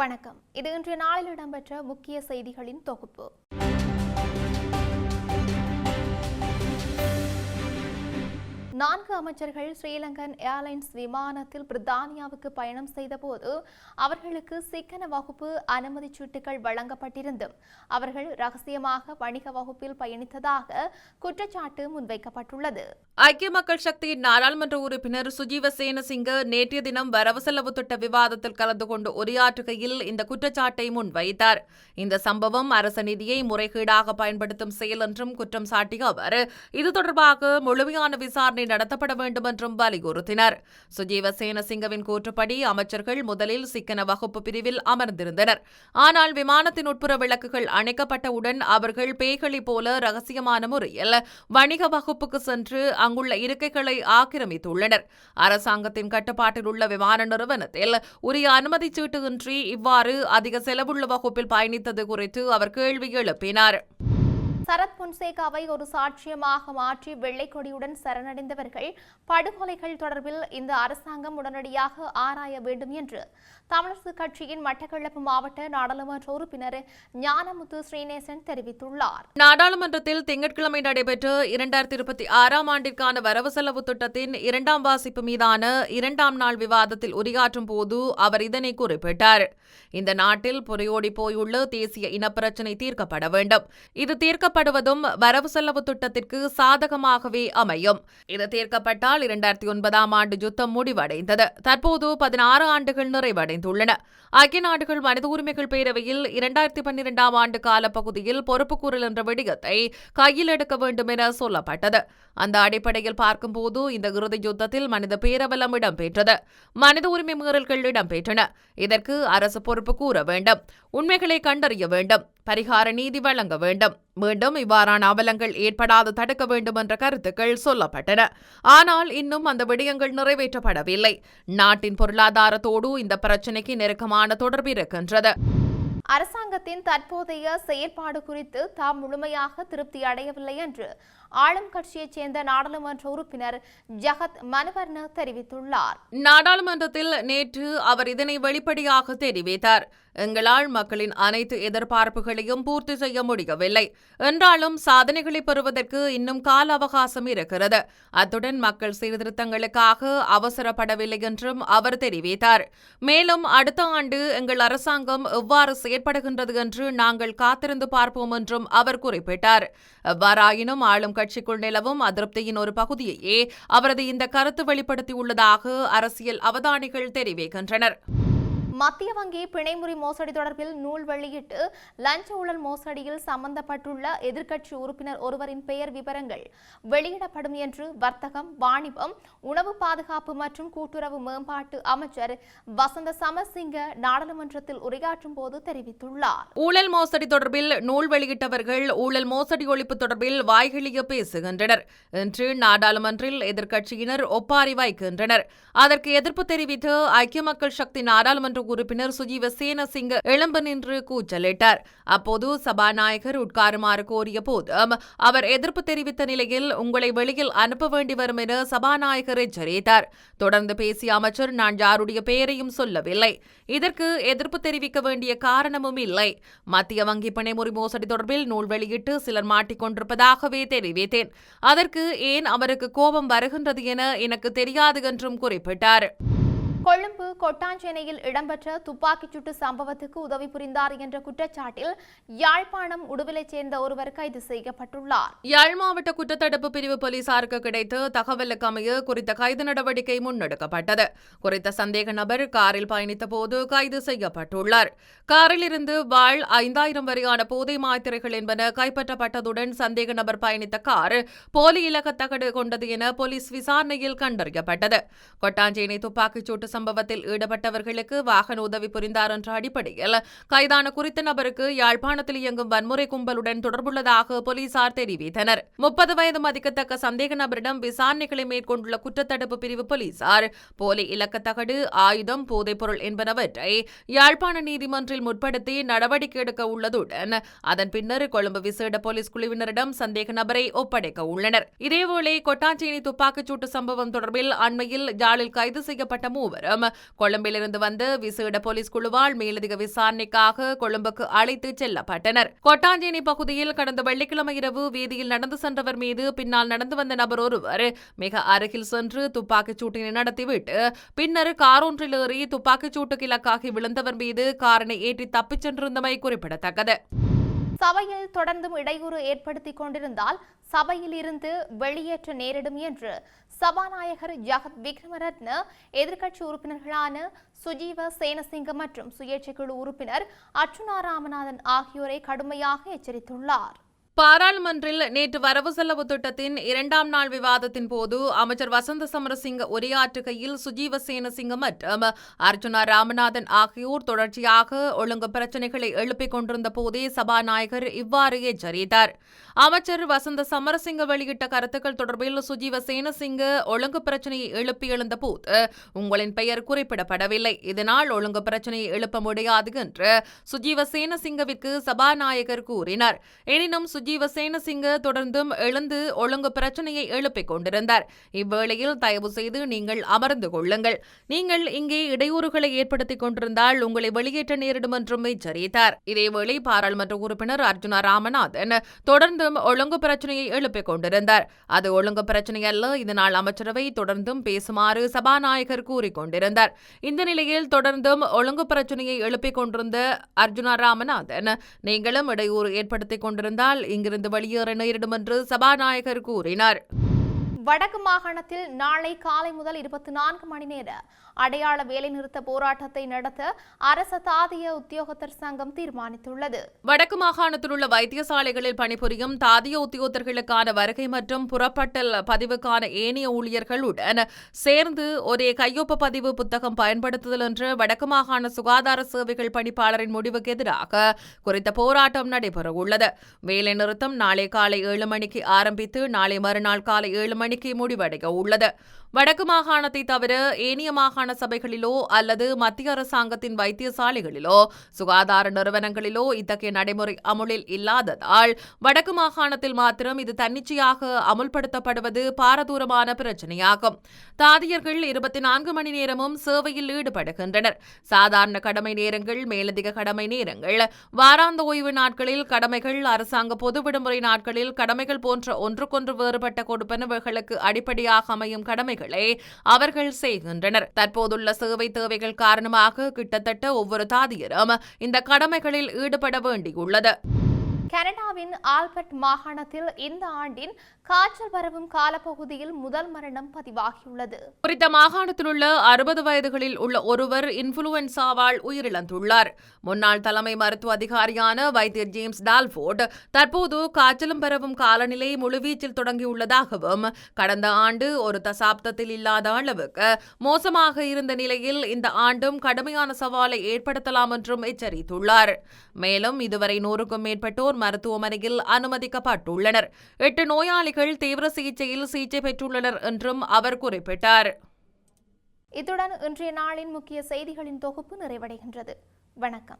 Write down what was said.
வணக்கம். இது இன்றைய நாளில் இடம்பெற்ற முக்கிய செய்திகளின் தொகுப்பு. நான்கு அமைச்சர்கள் ஸ்ரீலங்கன் ஏர்லைன்ஸ் விமானத்தில் பிரித்தானியாவுக்கு பயணம் செய்தபோது அவர்களுக்கு சிக்கன வகுப்பு அனுமதி சீட்டுகள் வழங்கப்பட்டிருந்தும் அவர்கள் ரகசியமாக வணிக வகுப்பில் பயணித்ததாக குற்றச்சாட்டு முன்வைக்கப்பட்டுள்ளது. ஐக்கிய மக்கள் சக்தியின் நாடாளுமன்ற உறுப்பினர் சுஜீவ சேனசிங்க நேற்றைய தினம் வரவு செலவு திட்ட விவாதத்தில் கலந்து கொண்டு உரையாற்றுகையில் இந்த குற்றச்சாட்டை முன்வைத்தார். இந்த சம்பவம் அரச நிதியை முறைகேடாக பயன்படுத்தும் செயல் என்றும் குற்றம் சாட்டிய அவர் இது தொடர்பாக முழுமையான விசாரணை நடத்தப்பட வேண்டும் என்றும் வலியுறுத்தினர். சுஜீவ சேனசிங்கவின் கூற்றுப்படி அமைச்சர்கள் முதலில் சிக்கன வகுப்பு பிரிவில் அமர்ந்திருந்தனர். ஆனால் விமானத்தின் உட்புற விளக்குகள் அணைக்கப்பட்டவுடன் அவர்கள் பேய்களைப் போல ரகசியமான முறையில் வணிக வகுப்புக்கு சென்று அங்குள்ள இருக்கைகளை ஆக்கிரமித்துள்ளனர். அரசாங்கத்தின் கட்டுப்பாட்டில் உள்ள விமான நிறுவனத்தில் உரிய அனுமதி சீட்டு இன்றி இவ்வாறு அதிக செலவுள்ள வகுப்பில் பயணித்தது குறித்து அவர் கேள்வி எழுப்பினார். சரத் பொன்சேகாவை ஒரு சாட்சியமாக மாற்றி வெள்ளை கொடியுடன் சரணடைந்தவர்கள் படுகொலைகள் தொடர்பில் இந்த அரசாங்கம் உடனடியாக ஆராய வேண்டும் என்று தமிழரசு கட்சியின் மட்டக்களப்பு மாவட்ட நாடாளுமன்ற உறுப்பினர் ஞானமுத்து ஸ்ரீநேசன் தெரிவித்துள்ளார். நாடாளுமன்றத்தில் திங்கட்கிழமை நடைபெற்ற இரண்டாயிரத்தி இருபத்தி ஆறாம் ஆண்டிற்கான வரவு செலவு திட்டத்தின் இரண்டாம் வாசிப்பு மீதான இரண்டாம் நாள் விவாதத்தில் உரையாற்றும் போது அவர் இதனை குறிப்பிட்டார். இந்த நாட்டில் புரையோடி போயுள்ள தேசிய இனப்பிரச்சினை தீர்க்கப்பட வேண்டும். இது தீர்க்க தீர்க்கப்படுவதும் வரவு செலவு திட்டத்திற்கு சாதகமாகவே அமையும். இது தீர்க்கப்பட்டால் இரண்டாயிரத்தி ஒன்பதாம் ஆண்டு யுத்தம் முடிவடைந்தது. தற்போது பதினாறு ஆண்டுகள் நிறைவடைந்துள்ளன. ஐக்கிய நாடுகள் மனித உரிமைகள் பேரவையில் இரண்டாயிரத்தி பன்னிரெண்டாம் ஆண்டு காலப்பகுதியில் பொறுப்புக்கூறல் என்ற விடயத்தை கையில் எடுக்க வேண்டும் என சொல்லப்பட்டது. அந்த அடிப்படையில் பார்க்கும்போது இந்த இறுதி யுத்தத்தில் மனித பேரவலம் இடம்பெற்றது. மனித உரிமை மீறல்கள் இடம்பெற்றன. இதற்கு அரசு பொறுப்பு கூற வேண்டும். உண்மைகளை கண்டறிய வேண்டும். பரிகார நீதி வழங்க வேண்டும். மீண்டும் இவ்வாறான அவலங்கள் ஏற்படாது தடுக்க வேண்டும் என்ற கருத்துக்கள் சொல்லப்பட்டன. ஆனால் இன்னும் அந்த விடயங்கள் நிறைவேற்றப்படவில்லை. நாட்டின் பொருளாதாரத்தோடு இந்த பிரச்சினைக்கு நெருக்கமான தொடர்பு இருக்கின்றது. அரசாங்கத்தின் தற்போதைய செயற்பாடு குறித்து தாம் முழுமையாக திருப்தி அடையவில்லை என்று ஆளும் கட்சியைச் சேர்ந்த நாடாளுமன்ற உறுப்பினர் ஜகத் மனுவர்ண தெரிவித்துள்ளார். நாடாளுமன்றத்தில் நேற்று அவர் இதனை வெளிப்படையாக தெரிவித்தார். எங்களால் மக்களின் அனைத்து எதிர்பார்ப்புகளையும் பூர்த்தி செய்ய முடியவில்லை. என்றாலும் சாதனைகளை பெறுவதற்கு இன்னும் கால அவகாசம் இருக்கிறது. அத்துடன் மக்கள் சீர்திருத்தங்களுக்காக அவசரப்படவில்லை என்றும் அவர் தெரிவித்தார். மேலும் அடுத்த ஆண்டு எங்கள் அரசாங்கம் எவ்வாறு செயற்படுகின்றது என்று நாங்கள் காத்திருந்து பார்ப்போம் என்றும் அவர் குறிப்பிட்டார். எவ்வாறாயினும் ஆளும் கட்சிக்குள் நிலவும் அதிருப்தியின் ஒரு பகுதியையே அவரது இந்த கருத்து வெளிப்படுத்தியுள்ளதாக அரசியல் அவதானிகள் தெரிவிக்கின்றனர். மத்திய வங்கி பிணைமுறி மோசடி தொடர்பில் நூல் வெளியிட்டு லஞ்ச ஊழல் மோசடியில் சம்பந்தப்பட்டுள்ள எதிர்க்கட்சி உறுப்பினர் ஒருவரின் பெயர் விவரங்கள் வெளியிடப்படும் என்று வர்த்தகம் வாணிபம் உணவு பாதுகாப்பு மற்றும் கூட்டுறவு மேம்பாட்டு அமைச்சர் வசந்த சமசிங்க நாடாளுமன்றத்தில் உரையாற்றும் போது தெரிவித்துள்ளார். ஊழல் மோசடி தொடர்பில் நூல் வெளியிட்டவர்கள் ஊழல் மோசடி ஒழிப்பு தொடர்பில் வாய்கிழிய பேசுகின்றனர். என்று நாடாளுமன்றில் எதிர்க்கட்சியினர் ஒப்பாரி வைக்கின்றனர். அதற்கு எதிர்ப்பு தெரிவித்து ஐக்கிய மக்கள் சக்தி நாடாளுமன்ற உறுப்பினர் சுஜீவ சேனசிங்க எழும்பு நின்று கூச்சலிட்டார். அப்போது சபாநாயகர் உட்காருமாறு கோரிய போதும் அவர் எதிர்ப்பு தெரிவித்த நிலையில் உங்களை வெளியில் அனுப்ப வேண்டி வரும் என சபாநாயகர் எச்சரித்தார் தொடர்ந்து பேசிய அமைச்சர் நான் யாருடைய பெயரையும் சொல்லவில்லை. இதற்கு எதிர்ப்பு தெரிவிக்க வேண்டிய காரணமும் இல்லை. மத்திய வங்கி பிணைமுறை மோசடி தொடர்பில் நூல் வெளியிட்டு சிலர் மாட்டிக்கொண்டிருப்பதாகவே தெரிவித்தேன். அதற்கு ஏன் அவருக்கு கோபம் வருகின்றது என எனக்கு தெரியாது என்றும் குறிப்பிட்டார். கொழும்பு கொட்டாஞ்சேனையில் இடம்பெற்ற துப்பாக்கிச் சூட்டு சம்பவத்துக்கு உதவி புரிந்தார் என்ற குற்றச்சாட்டில் யாழ்ப்பாணம் உடுவிலைச் சேர்ந்த ஒருவர் கைது செய்யப்பட்டுள்ளார். யாழ் மாவட்ட குற்றத்தடுப்பு பிரிவு போலீசாருக்கு கிடைத்த தகவலுக்கு அமைய குறித்த கைது நடவடிக்கை முன்னெடுக்கப்பட்டது. குறித்த சந்தேக நபர் காரில் பயணித்த போது கைது செய்யப்பட்டுள்ளார். காரில் இருந்து வாழ் ஐந்தாயிரம் வரையான போதை மாத்திரைகள் என்பன கைப்பற்றப்பட்டதுடன் சந்தேக நபர் பயணித்த கார் போலி இலக்கத்தகடு கொண்டது என போலீஸ் விசாரணையில் கண்டறியப்பட்டது. கொட்டாஞ்சேனை துப்பாக்கிச் சூட்டு சம்பவத்தில் ஈடுபட்டவர்களுக்கு வாகன உதவி புரிந்தார் என்ற அடிப்படையில். கைதான குறித்த நபருக்கு யாழ்ப்பாணத்தில் இயங்கும் வன்முறை கும்பலுடன் தொடர்புள்ளதாக போலீசார் தெரிவித்தனர். முப்பது வயது மதிக்கத்தக்க சந்தேக நபரிடம் விசாரணைகளை மேற்கொண்டுள்ள குற்றத்தடுப்பு பிரிவு போலீசார் போலி இலக்கத்தகடு ஆயுதம் போதைப்பொருள் என்பனவற்றை யாழ்ப்பாண நீதிமன்றில் முற்படுத்தி நடவடிக்கை எடுக்க உள்ளதுடன் அதன் பின்னர் கொழும்பு விசேட போலீஸ் குழுவினரிடம் சந்தேக நபரை ஒப்படைக்க உள்ளனர். இதேவேளை கொட்டாஞ்சேனி துப்பாக்கிச்சூட்டு சம்பவம் தொடர்பில் அண்மையில் யாழில் கைது செய்யப்பட்ட மூவர் இருவரும் கொழும்பிலிருந்து வந்து விசேட போலீஸ் குழுவால் மேலதிக விசாரணைக்காக கொழும்புக்கு அழைத்து செல்லப்பட்டனர். கொட்டாஞ்சேனி பகுதியில் கடந்த வெள்ளிக்கிழமை இரவு வீதியில் நடந்து சென்றவர் மீது பின்னால் நடந்து வந்த நபர் ஒருவர் மிக அருகில் சென்று துப்பாக்கிச் சூட்டினை நடத்திவிட்டு பின்னர் காரொன்றில் ஏறி துப்பாக்கிச் சூட்டுக்கு இலக்காகி விழுந்தவர் மீது காரினை ஏற்றி தப்பிச் சென்றிருந்தமை குறிப்பிடத்தக்கது. சபையில் தொடர்ந்தும் இடையூறு ஏற்படுத்திக் கொண்டிருந்தால் சபையில் இருந்து வெளியேற்ற நேரிடும் என்று சபாநாயகர் ஜகத் விக்ரமரத்ன எதிர்க்கட்சி உறுப்பினர்களான சுஜீவ சேனசிங்க மற்றும் சுயேட்சை குழு உறுப்பினர் அர்ச்சுனா ராமநாதன் ஆகியோரை கடுமையாக எச்சரித்துள்ளார். பாராளுமன்றில் நேற்று வரவு செலவு திட்டத்தின் இரண்டாம் நாள் விவாதத்தின் போது அமைச்சர் வசந்த சமரசிங்க உரையாற்றுகையில் சுஜீவ சேனசிங்க மற்றும் அர்ஜுனா ராமநாதன் ஆகியோர் தொடர்ச்சியாக ஒழுங்கு பிரச்சினைகளை எழுப்பிக் கொண்டிருந்த போதே சபாநாயகர் இவ்வாறு எச்சரித்தார். அமைச்சர் வசந்த சமரசிங்க வெளியிட்ட கருத்துக்கள் தொடர்பில் சுஜீவ சேனசிங்க ஒழுங்கு பிரச்சினையை எழுப்பி எழுந்த போது உங்களின் பெயர் குறிப்பிடப்படவில்லை. இதனால் ஒழுங்கு பிரச்சினையை எழுப்ப முடியாது என்று சுஜீவ சேனசிங்கவிற்கு சபாநாயகர் கூறினார். எனினும் சுஜீவ சேனசிங்க தொடர்ந்தும் எழுந்து ஒழுங்கு பிரச்சனையை எழுப்பிக் கொண்டிருந்தார். இவ்வேளையில் தயவு செய்து நீங்கள் அமர்ந்து கொள்ளுங்கள். நீங்கள் இங்கே இடையூறுகளை ஏற்படுத்திக் கொண்டிருந்தால் உங்களை வெளியேற்ற நேரிடும் என்றும் எச்சரித்தார். இதேவேளை பாராளுமன்ற உறுப்பினர் அர்ஜுனா ராமநாதன் தொடர்ந்தும் ஒழுங்கு பிரச்சனையை எழுப்பிக் கொண்டிருந்தார். அது ஒழுங்கு பிரச்சனை அல்ல இதனால் அமைச்சரவை தொடர்ந்தும் பேசுமாறு சபாநாயகர் கூறிக்கொண்டிருந்தார் இந்த நிலையில் தொடர்ந்தும் ஒழுங்கு பிரச்சனையை எழுப்பிக் கொண்டிருந்த அர்ஜுனா ராமநாதன் நீங்களும் இடையூறு ஏற்படுத்திக் கொண்டிருந்தால் இங்கிருந்து வெளியேற நேரிடும் என்று சபாநாயகர் கூறினார். வடக்கு மாகாணத்தில் நாளை காலை முதல் இருபத்தி நான்கு மணி நேர அடையாள வேலைநிறுத்த போராட்டத்தை நடத்த அரச தாதிய உத்தியோகத்தர் சங்கம் தீர்மானித்துள்ளது. வடக்கு மாகாணத்தில் உள்ள வைத்தியசாலைகளில் பணிபுரியும் தாதிய உத்தியோகத்தர்களுக்கான வருகை மற்றும் புறப்பட்டல் பதிவுக்கான ஏனைய ஊழியர்களுடன் சேர்ந்து ஒரே கையொப்ப பதிவு புத்தகம் பயன்படுத்துதல் என்று வடக்கு மாகாண சுகாதார சேவைகள் பணிப்பாளரின் முடிவுக்கு எதிராக குறித்த போராட்டம் நடைபெறவுள்ளது. வேலைநிறுத்தம் நாளை காலை ஏழு மணிக்கு ஆரம்பித்து நாளை மறுநாள் காலை ஏழு மணி மணிக்கு முடிவடைய உள்ளது. வடக்கு மாகாணத்தை தவிர ஏனைய மாகாண சபைகளிலோ அல்லது மத்திய அரசாங்கத்தின் வைத்தியசாலைகளிலோ சுகாதார நிறுவனங்களிலோ இத்தகைய நடைமுறை அமுலில் இல்லாததால் வடக்கு மாகாணத்தில் மாத்திரம் இது தன்னிச்சையாக அமுல்படுத்தப்படுவது பாரதூரமான பிரச்சனையாகும். தாதியர்கள் இருபத்தி நான்கு மணி நேரமும் சேவையில் ஈடுபடுகின்றனர். சாதாரண கடமை நேரங்கள் மேலதிக கடமை நேரங்கள் வாராந்த ஓய்வு நாட்களில் கடமைகள் அரசாங்க பொது விடுமுறை நாட்களில் கடமைகள் போன்ற ஒன்றுக்கொன்று வேறுபட்ட கொடுப்பனவுகளுக்கு அடிப்படையாக அமையும் கடமைகளை அவர்கள் செய்கின்றனர். தற்போதுள்ள சேவை தேவைகள் காரணமாக கிட்டத்தட்ட ஒவ்வொரு தாதியரும் இந்த கடமைகளில் ஈடுபட வேண்டியுள்ளது. கனடாவின் ஆல்பர்ட் மாகாணத்தில் இந்த ஆண்டின் காய்ச்சல் பரவும் காலப்பகுதியில் முதல் மரணம் பதிவாகியுள்ளது. குறித்த மாகாணத்தில் உள்ள அறுபது வயதுகளில் உள்ள ஒருவர் இன்ஃபுளுவன்சாவால் உயிரிழந்துள்ளார். முன்னாள் தலைமை மருத்துவ அதிகாரியான வைத்தியர் ஜேம்ஸ் டால்போர்ட் தற்போது காய்ச்சலும் பரவும் காலநிலை முழுவீச்சில் தொடங்கியுள்ளதாகவும் கடந்த ஆண்டு ஒரு தசாப்தத்தில் இல்லாத அளவுக்கு மோசமாக இருந்த நிலையில் இந்த ஆண்டும் கடுமையான சவாலை ஏற்படுத்தலாம் என்றும் எச்சரித்துள்ளார். மேலும் இதுவரை நூறுக்கும் மேற்பட்டோர் மருத்துவமனையில் அனுமதிக்கப்பட்டுள்ளனர். எட்டு நோயாளிகள் தீவிர சிகிச்சையில் சிகிச்சை பெற்றுள்ளனர் என்றும் அவர் குறிப்பிட்டார். இத்துடன் இன்றைய நாளின் முக்கிய செய்திகளின் தொகுப்பு நிறைவடைகின்றது. வணக்கம்.